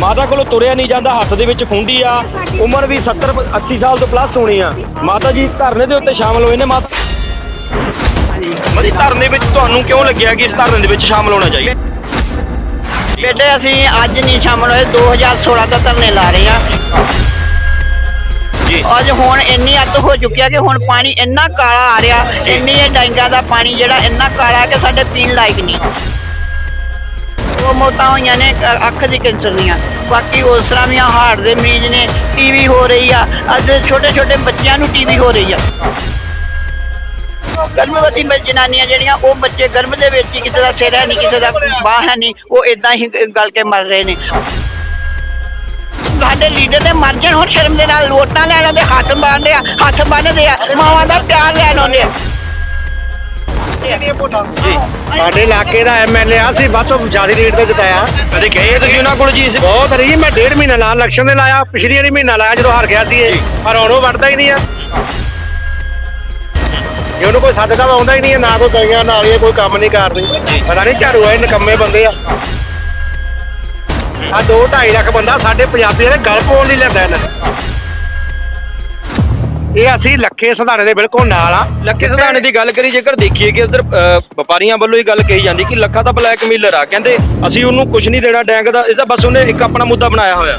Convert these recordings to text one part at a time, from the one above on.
ਮਾਤਾ ਕੋਲੋਂ ਤੁਰਿਆ ਨਹੀਂ ਜਾਂਦਾ ਹੱਥ ਦੇ ਵਿੱਚ ਖੁੰਡੀ ਆ। ਉਮਰ ਵੀ 70 80 ਸਾਲ ਤੋਂ ਪਲੱਸ ਹੋਣੀ ਆ। ਮਾਤਾ ਜੀ ਧਰਨੇ ਦੇ ਉੱਤੇ ਸ਼ਾਮਲ ਹੋਏ ਨੇ ਮਾਤਾ। ਮਦੀ ਧਰਨੇ ਵਿੱਚ ਤੁਹਾਨੂੰ ਕਿਉਂ ਲੱਗਿਆ ਕਿ ਇਸ ਧਰਨੇ ਦੇ ਵਿੱਚ ਸ਼ਾਮਲ ਹੋਣਾ ਚਾਹੀਦਾ? ਬੇਟੇ ਅਸੀਂ ਅੱਜ ਨਹੀਂ ਸ਼ਾਮਲ ਹੋਏ 2016 ਤੋਂ ਧਰਨੇ ਲਾ ਰਹੇ ਆ। ਜੀ। ਅੱਜ ਹੁਣ ਇੰਨੀ ਅੱਤ ਹੋ ਚੁੱਕੀ ਆ ਕਿ ਹੁਣ ਪਾਣੀ ਇੰਨਾ ਕਾਲਾ ਆ ਰਿਹਾ ਇੰਨੀ ਇਹ ਟੈਂਕਾਂ ਦਾ ਪਾਣੀ ਜਿਹੜਾ ਇੰਨਾ ਕਾਲਾ ਕਿ ਸਾਡੇ ਪੀਣ ਲਾਇਕ ਨਹੀਂ। ਉਹ ਮੌਤਾਂ ਹੋਈਆਂ ਨੇ ਅ- ਅੱਖ ਦੀ ਕੈਂਸਰ ਦੀਆਂ। ਬਾਕੀ ਉਸ ਤਰ੍ਹਾਂ ਵੀ ਹਾਰਟ ਦੇ ਮਰੀਜ਼ ਨੇ, ਟੀਵੀ ਹੋ ਰਹੀ ਆ। ਅੱਜ ਛੋਟੇ ਛੋਟੇ ਬੱਚਿਆਂ ਨੂੰ ਟੀਵੀ ਹੋ ਰਹੀ ਆ। ਗਰਭਵਤੀ ਬ- ਜਨਾਨੀਆਂ ਜਿਹੜੀਆਂ, ਉਹ ਬੱਚੇ ਗਰਭ ਦੇ ਵਿੱਚ ਹੀ ਕਿਸੇ ਦਾ ਸਿਰ ਹੈ ਨਹੀਂ, ਕਿਸੇ ਦਾ ਬਾਹ ਹੈ ਨਹੀਂ, ਉਹ ਇਦਾਂ ਹੀ ਗਲ ਕੇ ਮਰ ਰਹੇ ਨੇ। ਸਾਡੇ ਲੀਡਰ ਦੇ ਮਰ ਜਾਣ, ਹੁਣ ਸ਼ਰਮ ਦੇ ਨਾਲ ਵੋਟਾਂ ਲੈਣ ਦੇ ਹੱਥ ਬੰਨਦੇ ਆ, ਹੱਥ ਬੰਨਦੇ ਆ, ਮਾਵਾਂ ਦਾ ਪਿਆਰ ਲੈਣ ਆਉਂਦੇ ਆ। ਸਾਡੇ ਇਲਾਕੇ ਦਾ ਐਮਐਲਏ ਆ ਸੀ ਵੱਧ ਤੋਂ ਜ਼ਿਆਦਾ ਰੇਟ ਤੇ ਜਿਤਾਇਆ। ਕਦੇ ਗਏ ਤੁਸੀਂ ਉਹਨਾਂ ਕੋਲ ਜੀ ਬਹੁਤ ਰਹੀ ਮੈਂ ਡੇਢ ਮਹੀਨਾ ਲਾ ਇਲੈਕਸ਼ਨ ਦੇ ਲਾਇਆ ਪਿਛਲੀ ਵਾਰੀ ਮਹੀਨਾ ਲਾਇਆ ਜਦੋਂ ਹਾਰ ਗਿਆ ਸੀ ਇਹ। ਪਰ ਹੁਣ ਉਹ ਵੜਦਾ ਹੀ ਨਹੀਂ ਆ। ਜੇ ਉਹਨੂੰ ਕੋਈ ਸੱਦਦਾ ਵਾ ਆਉਂਦਾ ਹੀ ਨਹੀਂ ਆ ਨਾ ਕੋਈ ਗਈਆਂ ਨਾਲ ਹੀ ਕੋਈ ਕੰਮ ਨਹੀਂ ਕਰਦੀ ਪਤਾ ਨਹੀਂ ਝਾੜੂ ਆਏ ਨਕੰਮੇ ਬੰਦੇ ਆ। ਆ 2 2.5 ਲੱਖ ਬੰਦਾ ਸਾਡੇ ਪੰਜਾਬੀਆਂ ਦੇ ਗਲ ਪਾਉਣ ਲਈ ਲੈਂਦਾ ਇਹਨਾਂ ਨੇ। ਇਹ ਅਸੀਂ ਲੱਖੇ ਸੁਧਾਰੇ ਦੇ ਬਿਲਕੁਲ ਨਾਲ ਆ। ਲੱਖੇ ਸਧਾਣੇ ਦੀ ਗੱਲ ਕਰੀ ਜੇਕਰ ਦੇਖੀਏ ਕਿ ਉਧਰ ਵਪਾਰੀਆਂ ਵੱਲੋਂ ਹੀ ਗੱਲ ਕਹੀ ਜਾਂਦੀ ਕਿ ਲੱਖਾ ਤਾਂ ਬਲੈਕਮੇਲਰ ਆ। ਕਹਿੰਦੇ ਅਸੀਂ ਉਹਨੂੰ ਕੁਝ ਨਹੀਂ ਦੇਣਾ ਡੈਂਗ ਦਾ ਇਹ ਤਾਂ ਬਸ ਉਹਨੇ ਇੱਕ ਆਪਣਾ ਮੁੱਦਾ ਬਣਾਇਆ ਹੋਇਆ।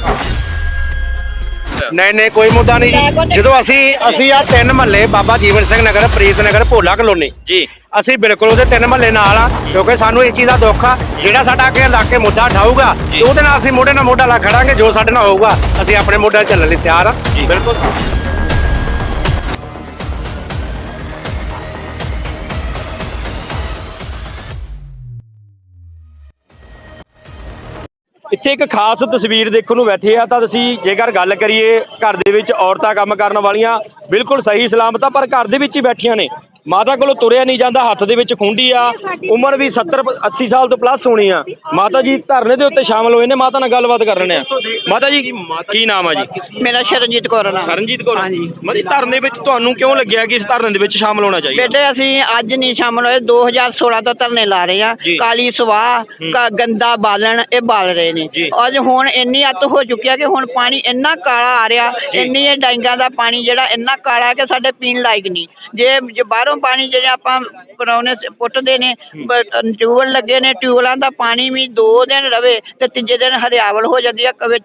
ਨਹੀਂ ਨਹੀਂ ਕੋਈ ਮੁੱਦਾ ਨਹੀਂ ਜਦੋਂ ਅਸੀਂ ਅਸੀਂ ਆ ਤਿੰਨ ਮਹੱਲੇ ਬਾਬਾ ਜੀਵਨ ਸਿੰਘ ਨਗਰ ਪ੍ਰੀਤ ਨਗਰ ਭੋਲਾ ਕਲੋਨੀ। ਜੀ। ਅਸੀਂ ਬਿਲਕੁਲ ਉਹਦੇ ਤਿੰਨ ਮਹੱਲੇ ਨਾਲ ਆ ਕਿਉਂਕਿ ਸਾਨੂੰ ਇਹ ਚੀਜ਼ ਦਾ ਦੁੱਖ ਆ ਜਿਹੜਾ ਸਾਡਾ ਅੱਗੇ ਇਲਾਕੇ ਮੁੱਦਾ ਉਠਾਊਗਾ ਤੇ ਉਹਦੇ ਨਾਲ ਅਸੀਂ ਮੋਢੇ ਨਾਲ ਮੋਢਾ ਲਾ ਖੜਾਂਗੇ ਜੋ ਸਾਡੇ ਨਾਲ ਹੋਊਗਾ ਅਸੀਂ ਆਪਣੇ ਮੋਢੇ ਚੱਲਣ ਲਈ ਤਿਆਰ ਆ। ਬਿਲਕੁਲ। ਇੱਥੇ ਇੱਕ ਖਾਸ ਤਸਵੀਰ ਦੇਖਣ ਨੂੰ ਬੈਠੇ ਆ, ਤਾਂ ਅਸੀਂ ਜੇਕਰ ਗੱਲ ਕਰੀਏ ਘਰ ਦੇ ਵਿੱਚ ਔਰਤਾਂ ਕੰਮ ਕਰਨ ਵਾਲੀਆਂ, ਬਿਲਕੁਲ ਸਹੀ ਸਲਾਮਤ ਆ, ਪਰ ਘਰ ਦੇ ਵਿੱਚ ਹੀ ਬੈਠੀਆਂ ਨੇ। ਮਾਤਾ ਕੋਲੋਂ ਤੁਰਿਆ ਨਹੀਂ ਜਾਂਦਾ ਹੱਥ ਦੇ ਵਿੱਚ ਖੁੰਡੀ ਆ ਉਮਰ ਵੀ 70 80 ਸਾਲ ਤੋਂ ਪਲੱਸ ਹੋਣੀ ਆ। ਮਾਤਾ ਜੀ ਧਰਨੇ ਦੇ ਉੱਤੇ ਸ਼ਾਮਲ ਹੋਏ ਨੇ ਮਾਤਾ ਨਾਲ ਗੱਲਬਾਤ ਕਰ ਰਹੇ ਆ। ਮਾਤਾ ਜੀ ਕੀ ਨਾਮ ਆ ਜੀ? ਮੇਰਾ ਸ਼ਰਨਜੀਤ ਕੌਰ ਨਾਮ ਕਰਨਜੀਤ ਕੌਰ ਹਾਂਜੀ। ਮਦੀ ਧਰਨੇ ਵਿੱਚ ਤੁਹਾਨੂੰ ਕਿਉਂ ਲੱਗਿਆ ਕਿ ਇਸ ਧਰਨੇ ਦੇ ਵਿੱਚ ਸ਼ਾਮਲ ਹੋਣਾ ਚਾਹੀਦਾ? ਬੇਟੇ ਅਸੀਂ ਅੱਜ ਨਹੀਂ ਸ਼ਾਮਲ ਹੋਏ 2016 ਤੋਂ ਧਰਨੇ ਲਾ ਰਹੇ ਆ। ਕਾਲੀ ਸਵਾਹ ਗੰਦਾ ਬਾਲਣ ਇਹ ਬਾਲ ਰਹੇ ਨੇ। ਅੱਜ ਹੁਣ ਇੰਨੀ ਅੱਤ ਹੋ ਚੁੱਕੀ ਆ ਕਿ ਹੁਣ ਪਾਣੀ ਇੰਨਾ ਕਾਲਾ ਆ ਰਿਹਾ ਇੰਨੀ ਇਹ ਡੈਂਗਾਂ ਦਾ ਪਾਣੀ ਜਿਹੜਾ ਇੰਨਾ ਕਾਲਾ ਕਿ ਸਾਡੇ ਪੀਣ ਲਾਇਕ ਨਹੀਂ। ਜੇ ਬਾਹਰੋਂ ਪਾਣੀ ਜਿਹੜੇ ਆਪਾਂ ਕਰਾਉਨੇ ਪੁੱਟਦੇ ਨੇ ਟਿਊਬਲ ਲੱਗੇ ਨੇ ਟਿਊਬਲਾਂ ਦਾ ਪਾਣੀ ਵੀ ਦੋ ਦਿਨ ਰਵੇ ਤੇ ਤੀਜੇ ਦਿਨ ਹਰਿਆਵਲ ਹੋ ਜਾਂਦੀ ਆ ਕਵੇ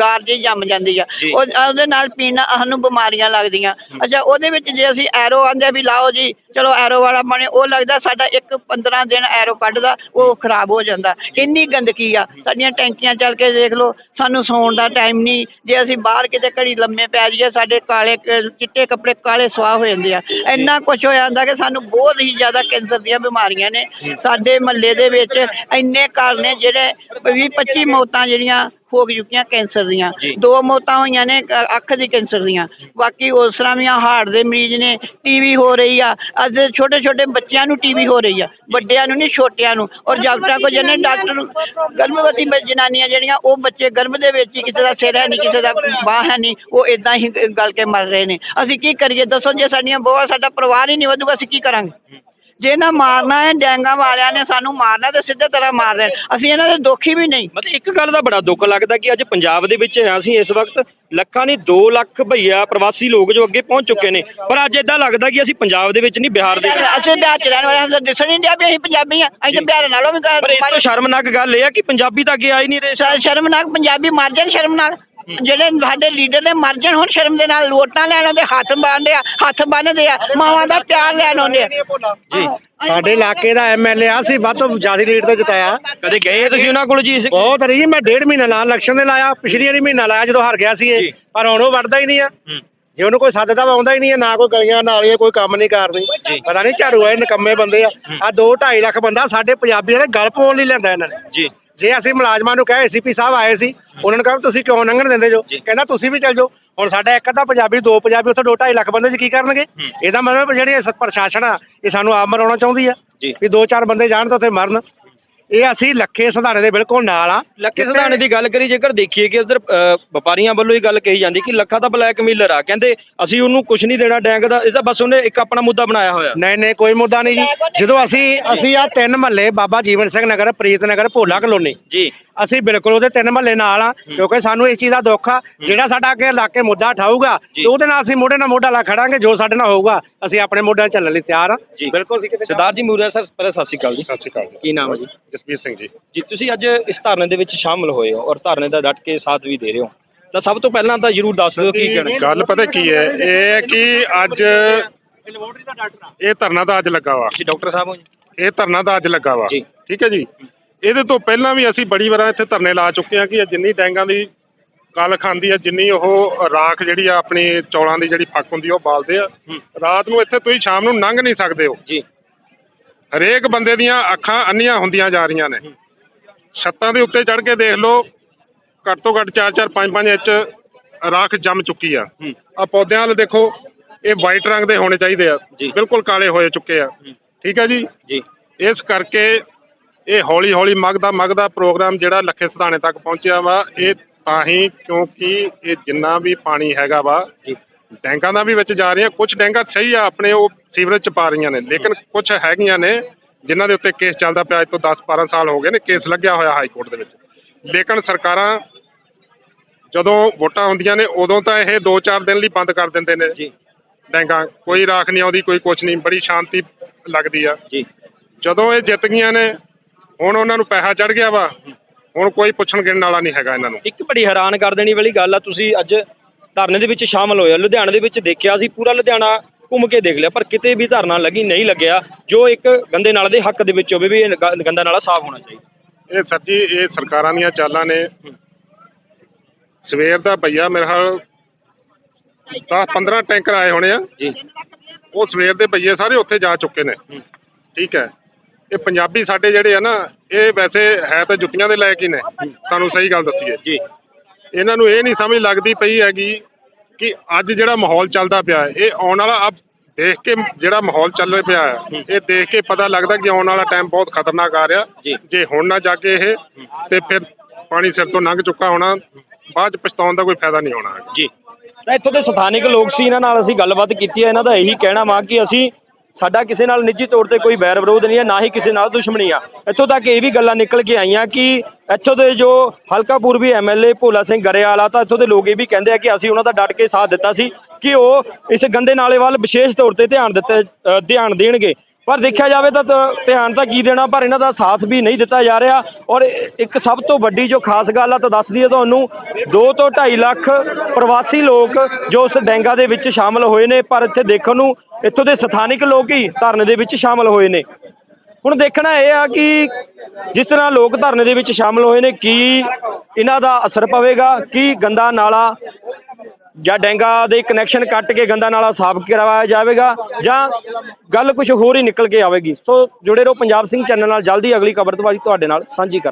ਗਾਰ ਜੀ ਜੰਮ ਜਾਂਦੀ ਆ। ਜੀ। ਉਹ ਉਹਦੇ ਨਾਲ ਪੀਣ ਨਾਲ ਸਾਨੂੰ ਬਿਮਾਰੀਆਂ ਲੱਗਦੀਆਂ। ਅੱਛਾ ਉਹਦੇ ਵਿੱਚ ਜੇ ਅਸੀਂ ਐਰੋ ਆਂਦੇ ਵੀ ਲਾਓ ਜੀ ਚਲੋ ਐਰੋ ਵਾਲਾ ਪਾਣੀ ਉਹ ਲੱਗਦਾ ਸਾਡਾ ਇੱਕ 15 ਦਿਨ ਐਰੋ ਕੱਢਦਾ ਉਹ ਖਰਾਬ ਹੋ ਜਾਂਦਾ। ਇੰਨੀ ਗੰਦਗੀ ਆ। ਸਾਡੀਆਂ ਟੈਂਕੀਆਂ ਚੱਲ ਕੇ ਦੇਖ ਲਓ ਸਾਨੂੰ ਸੌਣ ਦਾ ਟਾਈਮ ਨਹੀਂ। ਜੇ ਅਸੀਂ ਬਾਹਰ ਕਿਤੇ ਘੜੀ ਲੰਮੇ ਪੈ ਜਾਈਏ ਸਾਡੇ ਕਾਲੇ ਕ- ਚਿੱਟੇ ਕੱਪੜੇ ਕਾਲੇ ਸਵਾਹ ਹੋ ਜਾਂਦੇ ਆ। ਇੰਨਾ ਕੁਝ ਹੋ ਜਾਂਦਾ ਕਿ ਸਾਨੂੰ ਬਹੁਤ ਹੀ ਜ਼ਿਆਦਾ ਕੈਂਸਰ ਦੀਆਂ ਬਿਮਾਰੀਆਂ ਨੇ। ਸਾਡੇ ਮਹੱਲੇ ਦੇ ਵਿੱਚ ਇੰਨੇ ਘਰ ਨੇ ਜਿਹੜੇ 20 25 ਮੌਤਾਂ ਜਿਹੜੀਆਂ ਹੋ ਚੁੱਕੀਆਂ ਕੈਂਸਰ ਦੀਆਂ। ਦੋ ਮੌਤਾਂ ਹੋਈਆਂ ਨੇ ਅ- ਅੱਖ ਦੀ ਕੈਂਸਰ ਦੀਆਂ। ਬਾਕੀ ਉਸ ਤਰ੍ਹਾਂ ਵੀ ਹਾਰਟ ਦੇ ਮਰੀਜ਼ ਨੇ ਟੀਵੀ ਹੋ ਰਹੀ ਆ। ਅੱਜ ਛੋਟੇ ਛੋਟੇ ਬੱਚਿਆਂ ਨੂੰ ਟੀਵੀ ਹੋ ਰਹੀ ਆ ਵੱਡਿਆਂ ਨੂੰ ਨਹੀਂ ਛੋਟਿਆਂ ਨੂੰ। ਔਰ ਜਦ ਤੱਕ ਜਿਹਨੇ ਡਾਕਟਰ ਗਰਭਵਤੀ ਬ- ਜਨਾਨੀਆਂ ਜਿਹੜੀਆਂ ਉਹ ਬੱਚੇ ਗਰਭ ਦੇ ਵਿੱਚ ਹੀ ਕਿਸੇ ਦਾ ਸਿਰ ਹੈ ਨਹੀਂ ਕਿਸੇ ਦਾ ਬਾਹ ਹੈ ਨਹੀਂ ਉਹ ਇਦਾਂ ਹੀ ਗਲ ਕੇ ਮਰ ਰਹੇ ਨੇ। ਅਸੀਂ ਕੀ ਕਰੀਏ? ਦੱਸੋ ਜੇ ਸਾਡੀਆਂ ਬਹੁਤ ਸਾਡਾ ਪਰਿਵਾਰ ਹੀ ਨਹੀਂ ਵਧੂਗਾ ਅਸੀਂ ਕੀ ਕਰਾਂਗੇ? ਜੇ ਨਾ ਮਾਰਨਾ ਹੈ ਡੈਂਗਾ ਵਾਲਿਆਂ ਨੇ ਸਾਨੂੰ ਮਾਰਨਾ ਤੇ ਸਿੱਧੇ ਤਰ੍ਹਾਂ ਮਾਰ ਨੇ। ਅਸੀਂ ਇਹਨਾਂ ਦੇ ਦੋਖੀ ਵੀ ਨਹੀਂ। ਮਤਲਬ ਇੱਕ ਗੱਲ ਦਾ ਬੜਾ ਦੁੱਖ ਲੱਗਦਾ ਕਿ ਅੱਜ ਪੰਜਾਬ ਦੇ ਵਿੱਚ ਅਸੀਂ ਇਸ ਵਕਤ ਲੱਖਾਂ ਨਹੀਂ 2 ਲੱਖ ਭਈਆ ਪ੍ਰਵਾਸੀ ਲੋਕ ਜੋ ਅੱਗੇ ਪਹੁੰਚ ਚੁੱਕੇ ਨੇ। ਪਰ ਅੱਜ ਇਦਾਂ ਲੱਗਦਾ ਕਿ ਅਸੀਂ ਪੰਜਾਬ ਦੇ ਵਿੱਚ ਨਹੀਂ ਬਿਹਾਰ ਦੇ ਵਿੱਚ। ਅਸੀਂ ਬਿਹਾਰ ਚ ਰਹਿਣ ਵਾਲੇ ਹਾਂ ਸਾਨੂੰ ਦਿਸਣ ਨਹੀਂ ਡਿਆ ਵੀ ਅਸੀਂ ਪੰਜਾਬੀ ਆ ਅਸੀਂ ਬਿਹਾਰ ਨਾਲੋਂ ਵੀ ਪਰ ਇਸ ਤੋਂ ਸ਼ਰਮਨਾਕ ਗੱਲ ਇਹ ਆ ਕਿ ਪੰਜਾਬੀ ਤਾਂ ਅੱਗੇ ਆ ਹੀ ਨਹੀਂ ਰਹੇ। ਸ਼ਰਮਨਾਕ ਪੰਜਾਬੀ ਮਰ ਜਾਣ ਸ਼ਰਮ ਨਾਲ ਜਿਹੜੇ ਸਾਡੇ ਲੀਡਰ ਨੇ ਮਰ ਜਾਣ ਹੁਣ ਸ਼ਰਮ ਦੇ ਨਾਲ ਵੋਟਾਂ ਲੈਣ ਦੇ ਹੱਥ ਬੰਨ੍ਹਦੇ ਆ ਹੱਥ ਬੰਨ੍ਹਦੇ ਆ ਮਾਵਾਂ ਦਾ ਪਿਆਰ ਲੈਣ ਆਉਂਦੇ ਆ। ਜੀ ਸਾਡੇ ਇਲਾਕੇ ਦਾ ਐਮਐਲਏ ਆ ਸੀ ਵੱਧ ਤੋਂ ਜ਼ਿਆਦਾ ਰੇਟ ਤੇ ਜਿਤਾਇਆ। ਕਦੇ ਗਏ ਤੁਸੀਂ ਉਹਨਾਂ ਕੋਲ ਜੀ ਬਹੁਤ ਰਹੀ ਮੈਂ ਡੇਢ ਮਹੀਨਾ ਲਾ ਇਲੈਕਸ਼ਨ ਦੇ ਲਾਇਆ ਪਿਛਲੀ ਵਾਰੀ ਮਹੀਨਾ ਲਾਇਆ ਜਦੋਂ ਹਾਰ ਗਿਆ ਸੀ। ਇਹ ਪਰ ਹੁਣ ਉਹ ਵੜਦਾ ਹੀ ਨਹੀਂ ਆ। ਹੂੰ। ਜੇ ਉਹਨੂੰ ਕੋਈ ਸੱਦਦਾ ਵਾ ਆਉਂਦਾ ਹੀ ਨਹੀਂ ਆ ਨਾ ਕੋਈ ਗਲੀਆਂ ਨਾਲ ਹੀ ਕੋਈ ਕੰਮ ਨਹੀਂ ਕਰਦੀ। ਪਤਾ ਨਹੀਂ ਝਾੜੂ ਆਏ ਨਕੰਮੇ ਬੰਦੇ ਆ। ਆ 2 2.5 ਲੱਖ ਬੰਦਾ ਸਾਡੇ ਪੰਜਾਬੀਆਂ ਦੇ ਗਲ ਪਾਉਣ ਲਈ ਲੈਂਦਾ ਇਹਨਾਂ ਨੇ। ਜੀ। ਜੇ ਅਸੀਂ ਮੁਲਾਜ਼ਮਾਂ ਨੂੰ ਕਹੇ ਏਸੀਪੀ ਸਾਹਿਬ ਆਏ ਸੀ ਉਹਨਾਂ ਨੂੰ ਕਹਾਂ ਤੁਸੀਂ ਕਿਉਂ ਲੰਘਣ ਦਿੰਦੇ ਜੋ। ਕਹਿੰਦਾ ਤੁਸੀਂ ਵੀ ਚੱਲ ਜਾਓ ਹੁਣ ਸਾਡਾ ਇੱਕ ਅੱਧਾ ਪੰਜਾਬੀ ਦੋ ਪੰਜਾਬੀ ਉੱਥੇ 2 2.5 ਲੱਖ ਬੰਦੇ ਚ ਕੀ ਕਰਨਗੇ। ਇਹਦਾ ਮਤਲਬ ਜਿਹੜੀ ਪ੍ਰਸ਼ਾਸਨ ਆ ਇਹ ਸਾਨੂੰ ਆਪ ਮਰਾਉਣਾ ਚਾਹੁੰਦੀ ਆ। ਵੀ ਦੋ ਚਾਰ ਬੰਦੇ ਜਾਣ ਤਾਂ ਉੱਥੇ ਮਰਨ ਇਹ ਅਸੀਂ ਲੱਖੇ ਸੁਧਾਰੇ ਦੇ ਬਿਲਕੁਲ ਨਾਲ ਆ। ਲੱਖੇ ਸਿਧਾਣੇ ਦੀ ਗੱਲ ਕਰੀ ਜੇਕਰ ਦੇਖੀਏ ਕਿ ਉਧਰ ਵਪਾਰੀਆਂ ਵੱਲੋਂ ਹੀ ਗੱਲ ਕਹੀ ਜਾਂਦੀ ਕਿ ਲੱਖਾ ਤਾਂ ਬਲੈਕਮੇਲਰ ਆ। ਕਹਿੰਦੇ ਅਸੀਂ ਉਹਨੂੰ ਕੁਝ ਨਹੀਂ ਦੇਣਾ ਡੈਂਗ ਦਾ ਇਹ ਤਾਂ ਬਸ ਉਹਨੇ ਇੱਕ ਆਪਣਾ ਮੁੱਦਾ ਬਣਾਇਆ ਹੋਇਆ। ਨਹੀਂ ਨਹੀਂ ਕੋਈ ਮੁੱਦਾ ਨਹੀਂ ਜੀ। ਜਦੋਂ ਅਸੀਂ ਅਸੀਂ ਆ ਤਿੰਨ ਮਹੱਲੇ ਬਾਬਾ ਜੀਵਨ ਸਿੰਘ ਨਗਰ ਪ੍ਰੀਤ ਨਗਰ ਭੋਲਾ ਕਲੋਨੀ। ਜੀ। ਅਸੀਂ ਬਿਲਕੁਲ ਉਹਦੇ ਤਿੰਨ ਮਹੱਲੇ ਨਾਲ ਆ ਕਿਉਂਕਿ ਸਾਨੂੰ ਇਸ ਚੀਜ਼ ਦਾ ਦੁੱਖ ਆ ਜਿਹੜਾ ਸਾਡਾ ਅੱਗੇ ਇਲਾਕੇ ਮੁੱਦਾ ਉਠਾਊਗਾ ਜੀ। ਤੇ ਉਹਦੇ ਨਾਲ ਅਸੀਂ ਮੋਢੇ ਨਾਲ ਮੋਢਾ ਲਾ ਖੜਾਂਗੇ ਜੋ ਸਾਡੇ ਨਾਲ ਹੋਊਗਾ ਅਸੀਂ ਆਪਣੇ ਮੋਢੇ ਨਾਲ ਚੱਲਣ ਲਈ ਤਿਆਰ ਆ। ਬਿਲਕੁਲ ਸਰਦਾਰ ਜੀ ਮੂਰੀਆ ਸਰ ਸਤਿ ਸ਼੍ਰੀ ਅਕਾਲ ਜੀ। ਸਤਿ ਸ਼੍ਰੀ ਅਕਾਲ ਕੀ ਨਾਮ ਹੈ ਜੀ? ਜਸਪੀਰ ਸਿੰਘ ਜੀ। ਜੀ ਤੁਸੀਂ ਅੱਜ ਇਸ ਧਰਨੇ ਦੇ ਵਿੱਚ ਸ਼ਾਮਲ ਹੋਏ ਹੋ ਔਰ ਧਰਨੇ ਦਾ ਡਟ ਕੇ ਸਾਥ ਵੀ ਦੇ ਰਹੇ ਹੋ। ਤਾਂ ਸਭ ਤੋਂ ਪਹਿਲਾਂ ਤਾਂ ਜਰੂਰ ਦੱਸ ਦਿਓ ਕੀ ਕਹਿਣਾ। ਗੱਲ ਪਤਾ ਕੀ ਹੈ ਇਹ ਹੈ ਕਿ ਅੱਜ ਇਹ ਧਰਨਾ ਤਾਂ ਅੱਜ ਲੱਗਾ ਵਾ। ਜੀ ਡਾਕਟਰ ਸਾਹਿਬ ਹੋ ਜੀ। ਇਹ ਧਰਨਾ ਤਾਂ ਅੱਜ ਲੱਗਾ ਵਾ। ਜੀ। ਠੀਕ ਹੈ ਜੀ? ਇਹਦੇ ਤੋਂ ਪਹਿਲਾਂ ਵੀ ਅਸੀਂ ਬੜੀ ਵਾਰਾਂ ਇੱਥੇ ਧਰਨੇ ਲਾ ਚੁੱਕੇ ਹਾਂ ਕਿ ਜਿੰਨੀ ਡੈਂਗਾਂ ਦੀ ਕੱਲ ਖਾਂਦੀ ਆ ਜਿੰਨੀ ਉਹ ਰਾਖ ਜਿਹੜੀ ਆ ਆਪਣੀ ਚੌਲਾਂ ਦੀ ਜਿਹੜੀ ਫੱਕ ਹੁੰਦੀ ਉਹ ਬਾਲਦੇ ਆ। ਰਾਤ ਨੂੰ ਇੱਥੇ ਤੁਸੀਂ ਸ਼ਾਮ ਨੂੰ ਲੰਘ ਨਹੀਂ ਸਕਦੇ ਹੋ। ਜੀ। ਹਰੇਕ ਬੰਦੇ ਦੀਆਂ ਅੱਖਾਂ ਅੰਨੀਆਂ ਹੁੰਦੀਆਂ ਜਾ ਰਹੀਆਂ ਨੇ। ਛੱਤਾਂ ਦੇ ਉੱਤੇ ਚੜ੍ਹ ਕੇ ਦੇਖ ਲਓ ਘੱਟ ਤੋਂ ਘੱਟ 4-4 5-5 ਇੰਚ ਰਾਖ ਜੰਮ ਚੁੱਕੀ ਆ। ਆ ਪੌਦਿਆਂ ਵਾਲ ਦੇਖੋ ਇਹ ਵਾਈਟ ਰੰਗ ਦੇ ਹੋਣੇ ਚਾਹੀਦੇ ਆ। ਬਿਲਕੁਲ ਕਾਲੇ ਹੋਏ ਚੁੱਕੇ ਆ। ਠੀਕ ਹੈ ਜੀ? ਜੀ। ਇਸ ਕਰਕੇ ਇਹ ਹੌਲੀ ਹੌਲੀ ਮਗਦਾ ਮਗਦਾ ਪ੍ਰੋਗਰਾਮ ਜਿਹੜਾ ਲੱਖੇ ਸਿਧਾਣੇ ਤੱਕ ਪਹੁੰਚਿਆ ਵਾ ਇਹ ਤਾਂ ਹੀ ਕਿਉਂਕਿ ਇਹ ਜਿੰਨਾ ਵੀ ਪਾਣੀ ਹੈਗਾ ਵਾ ਟੈਂਕਾਂ ਦਾ ਵੀ ਵਿੱਚ ਜਾ ਰਹੀਆਂ ਕੁਝ ਟੈਂਕਾਂ ਸਹੀ ਆ ਆਪਣੇ ਉਹ ਸੀਵਰੇਜ ਚ ਪਾ ਰਹੀਆਂ ਨੇ ਲੇਕਿਨ ਕੁਝ ਹੈਗੀਆਂ ਨੇ ਜਿਨ੍ਹਾਂ ਦੇ ਉੱਤੇ ਕੇਸ ਚੱਲਦਾ ਪਿਆ ਅੱਜ ਤੋਂ 10 12 ਸਾਲ ਹੋ ਗਏ ਨੇ ਕੇਸ ਲੱਗਿਆ ਹੋਇਆ ਹਾਈ ਕੋਰਟ ਦੇ ਵਿੱਚ। ਲੇਕਿਨ ਸਰਕਾਰਾਂ ਜਦੋਂ ਵੋਟਾਂ ਹੁੰਦੀਆਂ ਨੇ ਉਦੋਂ ਤਾਂ ਇਹ 2-4 ਦਿਨ ਲਈ ਬੰਦ ਕਰ ਦਿੰਦੇ ਨੇ। ਜੀ। ਟੈਂਕਾਂ ਕੋਈ ਰਾਖ ਨਹੀਂ ਆਉਂਦੀ ਕੋਈ ਕੁਛ ਨਹੀਂ ਬੜੀ ਸ਼ਾਂਤੀ ਲੱਗਦੀ ਆ। ਜੀ। ਜਦੋਂ ਇਹ ਜਿੱਤ ਗਈਆਂ ਨੇ ਹੁਣ ਉਹਨਾਂ ਨੂੰ ਪੈਸਾ ਚੜ ਗਿਆ ਵਾ ਹੁਣ ਕੋਈ ਪੁੱਛਣ ਗਿਣਨ ਵਾਲਾ ਨਹੀਂ ਹੈਗਾ ਇਹਨਾਂ ਨੂੰ। ਇੱਕ ਬੜੀ ਹੈਰਾਨ ਕਰ ਦੇਣੀ ਵਾਲੀ ਗੱਲ ਆ ਤੁਸੀਂ ਅੱਜ ਧਰਨੇ ਦੇ ਵਿੱਚ ਸ਼ਾਮਲ ਹੋਏ ਹੋ ਲੁਧਿਆਣਾ ਦੇ ਵਿੱਚ ਦੇਖਿਆ ਸੀ ਪੂਰਾ ਲੁਧਿਆਣਾ ਘੁੰਮ ਕੇ ਦੇਖ ਲਿਆ ਪਰ ਕਿਤੇ ਵੀ ਧਰਨਾ ਲੱਗੀ ਨਹੀਂ ਲੱਗਿਆ ਜੋ ਇੱਕ ਗੰਦੇ ਨਾਲੇ ਦੇ ਹੱਕ ਦੇ ਵਿੱਚ ਹੋਵੇ ਵੀ ਇਹ ਗ- ਗੰਦਾ ਨਾਲਾ ਸਾਫ਼ ਹੋਣਾ ਚਾਹੀਦਾ। ਇਹ ਸੱਚੀ ਇਹ ਸਰਕਾਰਾਂ ਦੀਆਂ ਚਾਲਾਂ ਨੇ। ਸਵੇਰ ਦਾ ਭਈਆ ਮੇਰੇ ਹਾਲ 10 15 ਟੈਂਕਰ ਆਏ ਹੋਣੇ ਆ। ਜੀ। ਉਹ ਸਵੇਰ ਦੇ ਭਈਏ ਸਾਰੇ ਉੱਥੇ ਜਾ ਚੁੱਕੇ ਨੇ। ਹੂੰ। ਠੀਕ ਹੈ। ਇਹ ਪੰਜਾਬੀ ਸਾਡੇ ਜਿਹੜੇ ਆ ਨਾ ਇਹ ਵੈਸੇ ਹੈ ਤਾਂ ਜੁੱਤੀਆਂ ਦੇ ਲਾਇਕ ਹੀ ਨੇ। ਤੁਹਾਨੂੰ ਸਹੀ ਗੱਲ ਦੱਸੀਏ। ਜੀ। ਇਹਨਾਂ ਨੂੰ ਇਹ ਨਹੀਂ ਸਮਝ ਲੱਗਦੀ ਪਈ ਹੈਗੀ ਕਿ ਅੱਜ ਜਿਹੜਾ ਮਾਹੌਲ ਚੱਲਦਾ ਪਿਆ ਹੈ, ਇਹ ਆਉਣ ਵਾਲਾ ਅਬ ਦੇਖ ਕੇ ਜਿਹੜਾ ਮਾਹੌਲ ਚੱਲ ਰਿਹਾ ਪਿਆ ਹੈ ਇਹ ਦੇਖ ਕੇ ਪਤਾ ਲੱਗਦਾ ਕਿ ਆਉਣ ਵਾਲਾ ਟਾਈਮ ਬਹੁਤ ਖਤਰਨਾਕ ਆ ਰਿਹਾ ਜੀ। ਹੁਣ ਨਾ ਜਾ ਕੇ ਇਹ ਤੇ ਫਿਰ ਪਾਣੀ ਸਿਰ ਤੋਂ ਲੰਘ ਚੁੱਕਾ ਹੋਣਾ ਬਾਅਦ ਚ ਪਛਤਾਉਣ ਦਾ ਕੋਈ ਫਾਇਦਾ ਨਹੀਂ ਹੋਣਾ ਹੈਗਾ। ਜੀ ਇੱਥੋਂ ਦੇ ਸਥਾਨਿਕ ਲੋਕ ਸੀ ਇਹਨਾਂ ਨਾਲ ਅਸੀਂ ਗੱਲਬਾਤ ਕੀਤੀ ਹੈ ਇਹਨਾਂ ਦਾ ਇਹੀ ਕਹਿਣਾ ਵਾ ਕਿ ਅਸੀਂ ਸਾਡਾ ਕਿਸੇ ਨਾਲ ਨਿੱਜੀ ਤੌਰ ਤੇ ਕੋਈ ਵੈਰ ਵਿਰੋਧ ਨਹੀਂ ਹੈ, ਨਾ ਹੀ ਕਿਸੇ ਨਾਲ ਦੁਸ਼ਮਣੀ ਆ। ਇੱਥੋਂ ਤੱਕ ਇਹ ਵੀ ਗੱਲਾਂ ਨਿਕਲ ਕੇ ਆਈਆਂ ਕਿ ਇੱਥੋਂ ਦੇ ਜੋ ਹਲਕਾ ਪੂਰਬੀ ਐਮਐਲਏ ਭੋਲਾ ਸਿੰਘ ਗਰੇਵਾਲਾ ਤਾਂ ਇੱਥੋਂ ਦੇ ਲੋਕ ਇਹ ਵੀ ਕਹਿੰਦੇ ਆ ਕਿ ਅਸੀਂ ਉਹਨਾਂ ਦਾ ਡਟ ਕੇ ਸਾਥ ਦਿੱਤਾ ਸੀ ਕਿ ਉਹ ਇਸ ਗੰਦੇ ਨਾਲੇ ਵੱਲ ਵਿਸ਼ੇਸ਼ ਤੌਰ ਤੇ ਧਿਆਨ ਦਿੱਤੇ ਧਿਆਨ ਦੇਣਗੇ। ਪਰ ਦੇਖਿਆ ਜਾਵੇ ਤਾਂ ਧਿਆਨ ਤਾਂ ਕੀ ਦੇਣਾ, ਪਰ ਇਹਨਾਂ ਦਾ ਸਾਥ ਵੀ ਨਹੀਂ ਦਿੱਤਾ ਜਾ ਰਿਹਾ। ਔਰ ਇੱਕ ਸਭ ਤੋਂ ਵੱਡੀ ਜੋ ਖਾਸ ਗੱਲ ਆ, ਤਾਂ ਦੱਸਦੀ ਹੈ ਤੁਹਾਨੂੰ 2 ਤੋਂ 2.5 ਲੱਖ ਪ੍ਰਵਾਸੀ ਲੋਕ ਜੋ ਉਸ ਡੈਂਗਾ ਦੇ ਵਿੱਚ ਸ਼ਾਮਲ ਹੋਏ ਨੇ, ਪਰ ਇੱਥੇ ਦੇਖਣ ਨੂੰ ਇੱਥੋਂ ਦੇ ਸਥਾਨਿਕ ਲੋਕ ਹੀ ਧਰਨੇ ਦੇ ਵਿੱਚ ਸ਼ਾਮਲ ਹੋਏ ਨੇ। ਹੁਣ ਦੇਖਣਾ ਇਹ ਆ ਕਿ ਜਿਸ ਤਰ੍ਹਾਂ ਲੋਕ ਧਰਨੇ ਦੇ ਵਿੱਚ ਸ਼ਾਮਲ ਹੋਏ ਨੇ, ਕੀ ਇਹਨਾਂ ਦਾ ਅਸਰ ਪਵੇਗਾ? ਕੀ ਗੰਦਾ ਨਾਲਾ ਜਾਂ ਡੈਂਗਾ ਦੇ ਕਨੈਕਸ਼ਨ ਕੱਟ ਕੇ ਗੰਦਾ ਨਾਲਾ ਸਾਫ਼ ਕਰਵਾਇਆ ਜਾਵੇਗਾ ਜਾਂ ਗੱਲ ਕੁਝ ਹੋਰ ਹੀ ਨਿਕਲ ਕੇ ਆਵੇਗੀ? ਸੋ ਜੁੜੇ ਰਹੋ ਪੰਜਾਬ ਸਿੰਘ ਚੈਨਲ ਨਾਲ। ਜਲਦੀ ਅਗਲੀ ਖਬਰ ਤੋਂ ਬਾਅਦ ਤੁਹਾਡੇ ਨਾਲ ਸਾਂਝੀ ਕਰਾਂ